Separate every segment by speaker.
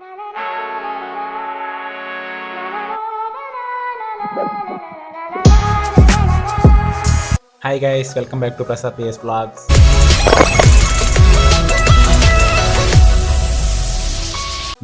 Speaker 1: Hi guys, welcome back to Prasad PS Vlogs.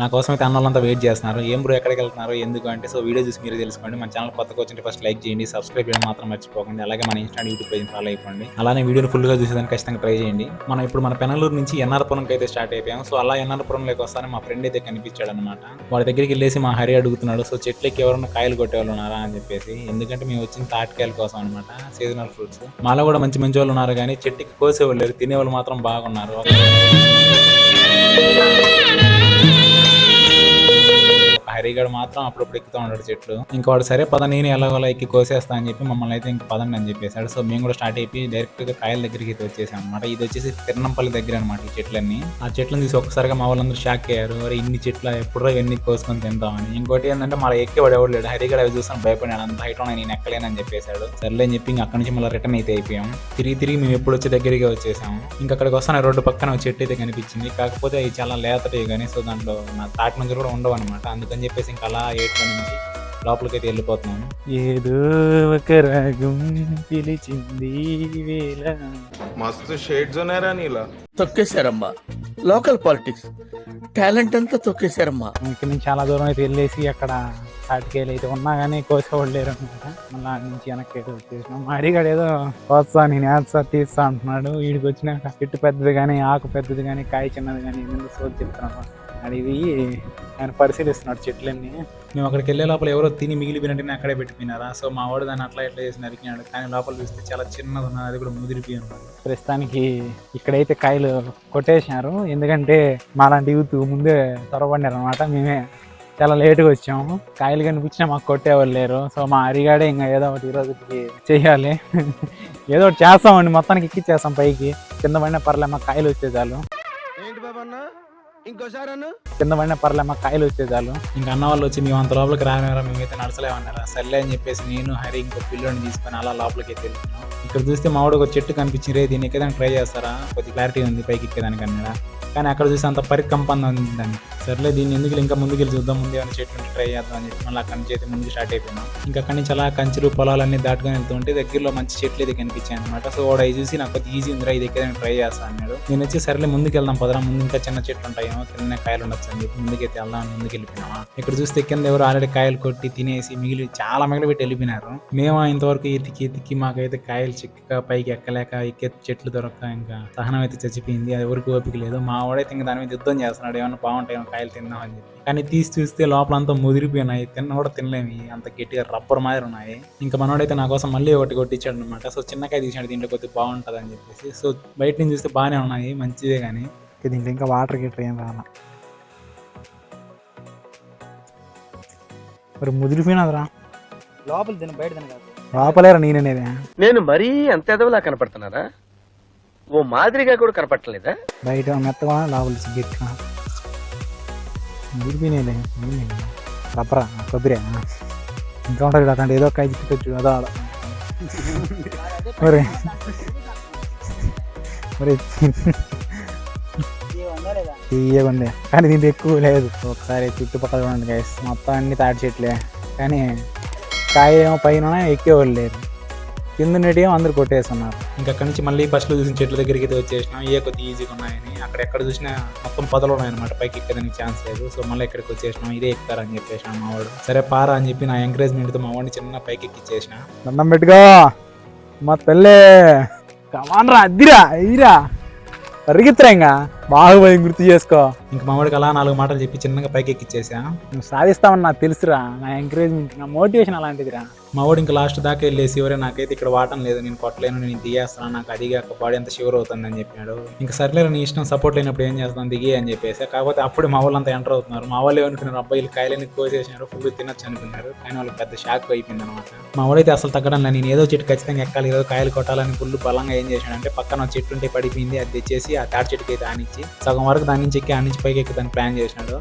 Speaker 1: నా కోసం అయితే అన్నోళ్ళంతా వెయిట్ చేస్తున్నారు. ఏం బ్రో ఎక్కడికి వెళ్తున్నారు? ఎందుకు అంటే సో వీడియో చూసి మీరు తెలుసుకోండి. మన ఛానల్ కొత్తగా వచ్చింటే ఫస్ట్ లైక్ చేయండి సబ్స్క్రైబ్ చేయడం మాత్రం మర్చిపోకండి. అలాగే మన ఇన్స్టా యూట్యూబ్ పేజ్ ఫాలో అయిపోండి. అలానే వీడియోని ఫుల్గా చూసేదానికి ఖచ్చితంగా ట్రై చేయండి. మనం ఇప్పుడు మన పెనలూరు నుంచి ఎన్ఆర్పురంకి అయితే స్టార్ట్ అయిపోయాం. సో అలా ఎన్ఆర్పురంలోకి వస్తానే మా ఫ్రెండ్ అయితే కనిపించాడు అనమాట వాడి దగ్గరికి వెళ్ళేసి మా హరి అడుగుతున్నాడు సో చెట్లకి ఎవరైనా కాయలు కొట్టేవాళ్ళు ఉన్నారా? అని చెప్పేసి. ఎందుకంటే మేము వచ్చిన తాటికాయల కోసం అనమాట సీజనల్ ఫ్రూట్స్ మాలో కూడా మంచి మంచి వాళ్ళు ఉన్నారు కానీ చెట్టుకి కోసేవాళ్ళు లేరు తినేవాళ్ళు మాత్రం బాగున్నారు. మాత్రం అప్పుడప్పుడు ఎక్కుతూ ఉంటాడు చెట్లు. ఇంకా వాడు సరే పద నేను ఎలాగోలా ఎక్కి కోసేస్తా అని చెప్పి మమ్మల్ని అయితే ఇంక పదండి అని చెప్పేశాడు. సో మేము కూడా స్టార్ట్ అయిపోయి డైరెక్ట్గా కాయల దగ్గరికి అయితే వచ్చేసాం అనమాట ఇది వచ్చేసి తిరణంపల్లి దగ్గర అనమాట ఈ చెట్లన్నీ. ఆ చెట్లను తీసి ఒక్కసారిగా మా వాళ్ళందరూ షాక్ అయ్యారు. మరి ఇన్ని చెట్లు ఎప్పుడో ఎన్ని కోసుకొని తింటామని ఇంకోటి ఏంటంటే మళ్ళీ ఎక్కేవాడు ఎవడు లేడు. హరిగాడు అవి చూసాను భయపడినాడు. అంత హైట్ ఉన్నాయి నేను ఎక్కలేనని చెప్పేశాడు. సర్లే అని చెప్పి ఇంక అక్కడి నుంచి మళ్ళీ రిటర్న్ అయితే అయిపోయాం. తిరిగి తిరిగి మేము ఎప్పుడు వచ్చే దగ్గరికి వచ్చేసాము ఇంకా అక్కడికి వస్తాను రోడ్డు పక్కన ఒక చెట్టు అయితే కనిపించింది. కాకపోతే అవి చాలా లేతటే కానీ సో దాంట్లో నా తాటి నుంచి కూడా ఉండవు అనమాట అందుకని చెప్పేసి ఇంకా అలా ఏట్లో నుంచి లోపలికైతే వెళ్ళిపోతున్నాను. ఏదో ఒక రాగం పిలిచింది
Speaker 2: మస్తు షేడ్స్ ఉన్నారా నీలా.
Speaker 3: తొక్కేశారమ్మా. లోకల్ పాలిటిక్స్ టాలెంట్ అంతా తొక్కేశారమ్మా.
Speaker 1: ఇక్కడ నుంచి చాలా దూరం అయితే వెళ్ళేసి అక్కడ కాటికేలు అయితే ఉన్నా కానీ కోసేవాళ్ళు లేరు అనమాట మళ్ళీ నుంచి వెనక్కి అయితే వచ్చేసినాం. మాడిగాడు ఏదో వస్తా నేను ఏడ్సా తీస్తా అంటున్నాడు. వీడికి వచ్చినాక చెట్టు పెద్దది కానీ ఆకు పెద్దది కానీ కాయ చిన్నది కానీ ముందు సోది చెప్తాను అడిగి ఆయన పరిశీలిస్తున్నాడు చెట్లన్నీ. మేము అక్కడికి వెళ్ళే లోపల ఎవరో తిని మిగిలిపోయినట్టు అక్కడే పెట్టిపోయినారా? సో మా వాడు దాన్ని అట్లా ఇట్లా చేసి నరికినాడు. కానీ లోపల చూస్తే చాలా చిన్నది ఉన్నది. అది కూడా ముదిరిపోయి ఉన్నది ప్రస్తుతానికి ఇక్కడైతే కాయలు కొట్టేసినారు. ఎందుకంటే మాలాంటి యూత్ ముందే త్వరపడినారు అనమాట మేమే చాలా లేటుగా వచ్చాము. కాయలు కనిపించినా మాకు కొట్టేవాళ్ళు లేరు. సో మా అరిగాడే ఇంకా ఏదో ఒకటి ఈ రోజుకి చేయాలి. ఏదో ఒకటి చేస్తామండి. మొత్తానికి ఎక్కిచ్చేస్తాం పైకి. కింద పడిన పర్లే మాకు కాయలు వచ్చే చాలు.
Speaker 3: ఏంటి బాబా అన్న ఇంకోసారి అన్న.
Speaker 1: కింద పడిన పర్లే మా కాయలు వచ్చే చాలు. ఇంకా అన్న వాళ్ళు వచ్చి మేము అంత లోపలికి రానివరా మేమైతే నడచలేమన్నారా. సర్లే అని చెప్పేసి నేను హరి ఇంకో పిల్లోని తీసుకొని అలా లోపలికి అయితే ఇక్కడ చూస్తే మా ఒక చెట్టు కనిపించి రే దీన్ని ఎక్కేదానికి ట్రై చేస్తారా? కొద్ది క్లారిటీ ఉంది పైకి ఎక్కేదానికి అన్నారా కానీ అక్కడ చూసి అంత పరికంపంగా ఉంది దాన్ని సర్లే దీన్ని ఎందుకు ఇంకా ముందుకు వెళ్ళి చూద్దాం ముందు ఏమైనా చెట్టు ట్రై చేద్దాం అని చెప్పి మళ్ళీ అక్కడి నుంచి అయితే ముందుకు స్టార్ట్ అయిపోయినాం. ఇంకా అక్కడి నుంచి అలా కంచులు పొలాలన్నీ దాటుకొని వెళ్తుంటే దగ్గరలో మంచి చెట్లు అయితే కనిపించాయి అనమాట సో వాడు అవి చూసి నాకు కొద్దిగా ఈజీ ఉందిరా ఇది ఎక్కేదానికి ట్రై చేస్తాను అన్నాడు. నేను వచ్చి సర్లే ముందుకు వెళ్దాం పదరా ముందు ఇంకా చిన్న చెట్లు ఉంటాయేమో కింద కాయలు ఉండొచ్చు అని చెప్పి ముందుకైతే వెళ్దాం ముందుకు వెళ్ళిపోయినామా ఇక్కడ చూస్తే కింద ఎవరు ఆల్రెడీ కాయలు కొట్టి తినేసి మిగిలి చాలా మిగిలి పెట్టి వెళ్ళిపోయినారు. మేము ఇంతవరకు ఎతికి ఎతికి మాకైతే కాయలు చిక్క పైకి ఎక్కలేక ఎక్కే చెట్లు దొరక్క ఇంకా సహనం అయితే చచ్చిపోయింది. అది ఎవరికి ఓపిక లేదు. మా వాడైతే ఇంకా దాని మీద యుద్ధం చేస్తున్నాడు. ఏమన్నా బాగుంటాయేమో కాయలు తిందాం అని చెప్పి. కానీ తీసి చూస్తే లోపల అంతా ముదిరిపోయినాయి. తిన్న కూడా తినలేము. అంత గట్టిగా రబ్బర్ మాదిరి ఉన్నాయి. ఇంకా మనోడైతే నా కోసం మళ్ళీ ఒకటి కొట్టించాడు అనమాట సో చిన్నకాయ తీసినాడు దీంట్లో కొద్దిగా బాగుంటుంది అని చెప్పేసి. సో బయట నుంచి చూస్తే బాగానే ఉన్నాయి. మంచిదే కానీ దీంట్లో ఇంకా వాటర్ గిటర్ ఏం రాలా? మరి ముదిరిపోయినదిరా
Speaker 4: లోపల తిన బయట
Speaker 1: లోపలేరా నేననేది
Speaker 3: నేను మరీ అంత ఎదవలా కనపడుతున్నారా ఓ మాదిరిగా కూడా కనపడలేదా
Speaker 1: బయట మెత్తగా లోపల గట్టిగా ముదిరిపోయినాయిలే రబ్బరా కొబ్బరి? ఇంకా ఉంటుంది అట్లాంటి ఏదో కాయ చిక్కొచ్చు అదో ఆడ. మరి మరి తీయగా ఉంది. కానీ దీంట్లో ఎక్కువ లేదు. ఒకసారి చుట్టుపక్కల చూడండి గైస్ మొత్తం అన్ని తాటి చెట్లే. కానీ కాయ ఏమో పైన ఎక్కేవాళ్ళు లేరు కింద ఏమో అందరు కొట్టేస్తున్నారు. ఇంకా అక్కడి నుంచి మళ్ళీ ఫస్ట్ చూసిన చెట్ల దగ్గరికి అయితే వచ్చేసినాం. ఏ కొద్ది ఈజీగా ఉన్నాయని. అక్కడ ఎక్కడ చూసినా మొత్తం పొదలు ఉన్నాయన్నమాట. పైకి ఎక్కడానికి ఛాన్స్ లేదు. సో మళ్ళీ ఇక్కడికి వచ్చేసినాం. ఇదే ఎక్కుతారని చెప్పేసినాం మా వాడు. సరే పారా అని చెప్పి నా ఎంకరేజ్మెంట్తో మా వాడిని చిన్న పైకి ఎక్కిచ్చేసిన. దండం పెట్టుకో. మా తల్లే. కమాన్ రా అద్దిరా ఇదిరా పరిగెత్తరా ఇంకా. బాహుబలి గుర్తు చేసుకో. ఇంక మా వాడికి అలా నాలుగు మాటలు చెప్పి చిన్నగా పైకి ఎక్కిచ్చేసా? నువ్వు సాధిస్తావని నాకు తెలుసురా. నా ఎంకరేజ్మెంట్ నా మోటివేషన్ అలాంటిదిరా. మా వాడు ఇంకా లాస్ట్ దాకా వెళ్ళేసి ఎవరే నాకైతే ఇక్కడ వాటం లేదు నేను కొట్టలేను నేను దిగేస్తాను నాకు అది కాక బాడీ అంతా షివర్ అవుతుంది అని చెప్పాడు ఇంకా సర్లేరు నీ ఇష్టం సపోర్ట్ లేనప్పుడు ఏం చేస్తాను దిగి అని చెప్పేసి. కాకపోతే అప్పుడు మా వాళ్ళు అంతా ఎంటర్ అవుతున్నారు. మా వాళ్ళు ఏమనుకున్నారు అబ్బాయిలు కాయలని కోసేసినారు ఫుల్ తినొచ్చు అనుకున్నారు. కానీ వాళ్ళకి పెద్ద షాక్ అయిపోయింది అనమాట మా వాడైతే అసలు తగ్గడం లేదు. నేను ఏదో చెట్టు ఖచ్చితంగా ఎక్కాలి ఏదో కాయలు కొట్టాలని ఫుల్ బలంగా ఏం చేశాడంటే పక్కన చెట్టు ఉంటే పడిపోయింది అది తెచ్చేసి ఆ తాటి చెట్టుకి అయితే ఆనిచ్చి సగం వరకు దాని నుంచి ఎక్కి ఆ నుంచి పైకి ఎక్కి దాన్ని ప్లాన్ చేసినాడు.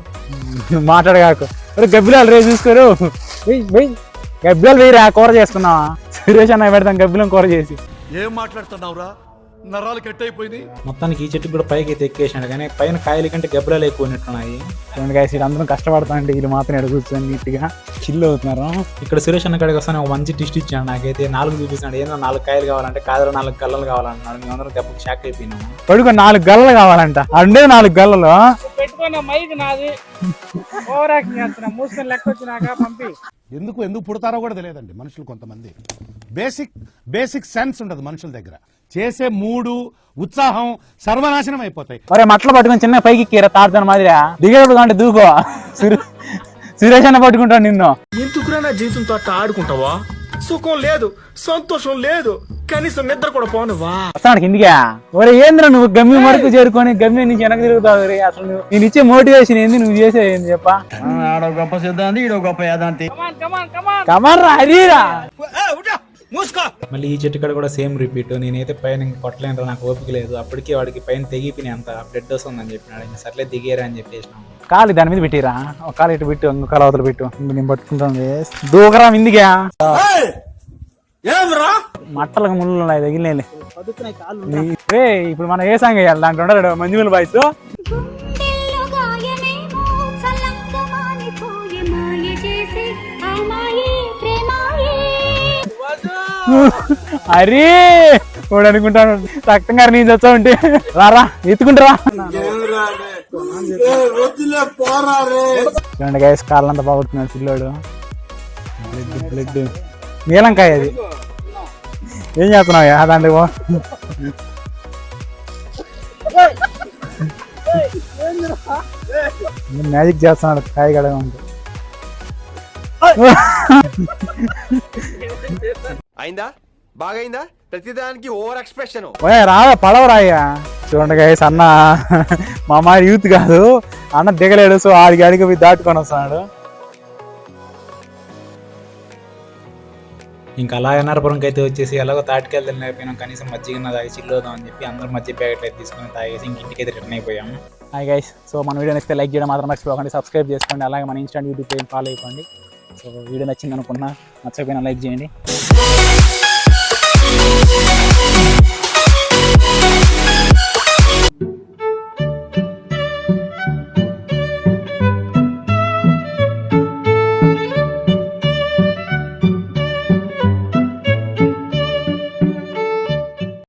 Speaker 1: మాట్లాడగాకు. గబ్బిలాలు రే చూసుకోరు గబ్బిలాలు వేయరా కూర చేసుకున్నావా సురేష్ అన్న పెడతాం గబ్బిలం కూర చేసి.
Speaker 5: ఏం మాట్లాడుతున్నావురా? నరాలు కట్ అయిపోయినాయి
Speaker 1: మొత్తానికి ఈ చెట్టు కూడా పైకి అయితే ఎక్కేసాడు కానీ పైన కాయల కంటే గబ్బరాలు ఎక్కువ ఉన్నట్టున్నాయి చూడండి గాయస్ వీళ్ళు అందరం కష్టపడుతుంటే వీళ్ళు మాత్రం ఎక్కడ కూర్చొని నీట్గా చిల్లు అవుతున్నారు. ఇక్కడ సురేష్ అన్న కాడికి వస్తాను ఒక మంచి టిస్ట్ ఇచ్చాడు నాకైతే. నాలుగు చూపిస్తున్నాడు ఏందో నాలుగు కాయలు కావాలంటే కాదు నాలుగు గల్లలు కావాలన్నాడు మేము అందరం దెబ్బకి షాక్ అయిపోయినాము. పడుకో నాలుగు గల్లలు కావాలంట. అండే నాలుగు గల్లలు.
Speaker 4: పెట్టుకున్న మైక్ నాది. ఓవర్ యాక్షన్ చేస్తున్నా. మూసుకొని లెక్క వచ్చినాక పంపి.
Speaker 6: ఎందుకు ఎందుకు పుడతారో కూడా తెలియదండి మనుషులు కొంతమంది. బేసిక్ బేసిక్ సెన్స్ ఉండదు మనుషుల దగ్గర. చేసే మూడు ఉత్సాహం సర్వనాశనం అయిపోతాయి.
Speaker 1: ఒరే మట్టలు పట్టుకొని చిన్న పైకి ఎక్కిరా తాడుతాను మాదిరా దిగేటప్పుడు అంటే దూకో. సురే- సురేష్ అన్న పట్టుకుంటాడు నిన్ను.
Speaker 7: ఎందుకురా నా జీవితంతో ఆడుకుంటావా? సుఖం లేదు సంతోషం లేదు కనీసం నిద్ర కూడా పోనువా
Speaker 1: వస్తాను కిందిగా ఒరే ఏంద్ర నువ్వు గమ్యం వరకు చేరుకొని గమ్యం నుంచి వెనక్కి తిరుగుతావు రే అసలు నువ్వు నేను ఇచ్చే మోటివేషన్ ఏంది నువ్వు చేసేది ఏంది చెప్ప?
Speaker 4: ఆడో గొప్ప సిద్ధాంతి ఈడో గొప్ప యాదాంతి.
Speaker 1: కమర్ రా మళ్ళీ ఈ చెట్టు కాడ కూడా సేమ్ రిపీట్. నేనైతే పైన ఇంక కొట్టలేను నాకు ఓపిక లేదు. అప్పటికే వాడికి పైన తెగిపోయినాయి అంత. బ్లడ్ వస్తుందని చెప్పినాడు. ఇంకా సర్లే దిగేరా అని చెప్పేసినాం కాలు దాని మీద పెట్టిరా? ఒక కాలు ఇటు పెట్టు ఇంకో కాలు అవతల పెట్టు. నేను పట్టుకుంటాను దూకరా ఇందిగా మట్టలకు ముళ్ళు ఉన్నాయి తగిలినాయి ఇప్పుడు మనం ఏ సాంగ్ వేయాలి? దాంట్లో ఉండడు బాయ్స్.
Speaker 8: చేసి ఆ మాయే ప్రేమాయే
Speaker 1: అరే వాడు అనుకుంటాను రక్తం గారు నేను చచ్చా ఉంటే. రారా ఎత్తుకుంటారా చూడండి గైస్ కాళ్ళంతా బాగుతున్నాడు పిల్లోడు. Blood blood. నీలంకాయ అది. ఏం చేస్తున్నావు దాంట్లో పో. మ్యాజిక్ చేస్తున్నాడు కాయ కడ
Speaker 7: అయిందా? బాగైందా? ప్రతిదానికి ఓవర్ ఎక్స్ప్రెషన్.
Speaker 1: ఓయ్ రావా పడవరాయ్యా చూడండి గైస్ అన్న మా మా యూత్ కాదు. అన్న దిగలేడు సో ఆడికి అడిగి దాటుకొని వస్తున్నాడు. ఇంకా అలా ఎన్ఆర్పురంకి అయితే వచ్చేసి ఎలాగో తాటికెళ్తాను లేకపోయినాం. కనీసం మజ్జిగ తాగి చిల్లుదాం అని చెప్పి అందరం మధ్య ప్యాకెట్ అయితే తీసుకొని తాగేసి ఇంక ఇంటికి అయితే రిటర్న్ అయిపోయాము హాయ్ గైస్ సో మన వీడియో నచ్చితే లైక్ చేయడం మాత్రం మర్చిపోకండి సబ్స్క్రైబ్ చేసుకోండి అలాగే మన ఇన్స్టాంట్ యూట్యూబ్ పేజ్ ఫాలో అయిపోండి. సో వీడియో నచ్చింది అనుకున్నా నచ్చకపోయినా లైక్ చేయండి. Thank you.